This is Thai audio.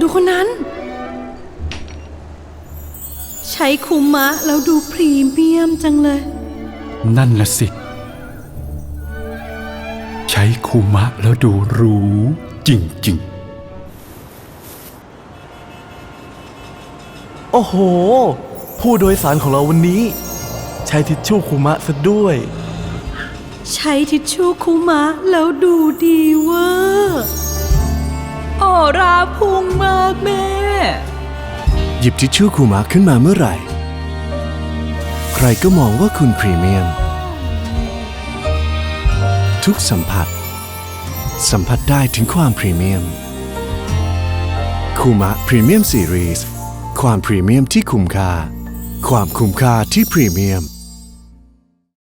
ดูคนนั้น ใช้คุมะแล้วดูพรีเมียมจังเลย นั่นละสิ ใช้คูมะแล้วดูหรูจริงโอ้โห ผู้โดยสารของเราวันนี้ ใช้ทิชชู่คุมะซะด้วย ใช้ทิชชู่คุมะแล้วดูดีเวอร์ออ ราพุ่งมากแม่ หยิบทิชชู่คูมะขึ้นมาเมื่อไหร่ ใครก็มองว่าคุณพรีเมียม ทุกสัมผัส สัมผัสได้ถึงความพรีเมียม คูมะพรีเมียมซีรีส์ความพรีเมียมที่คุ้มค่า ความคุ้มค่าที่พรีเมียม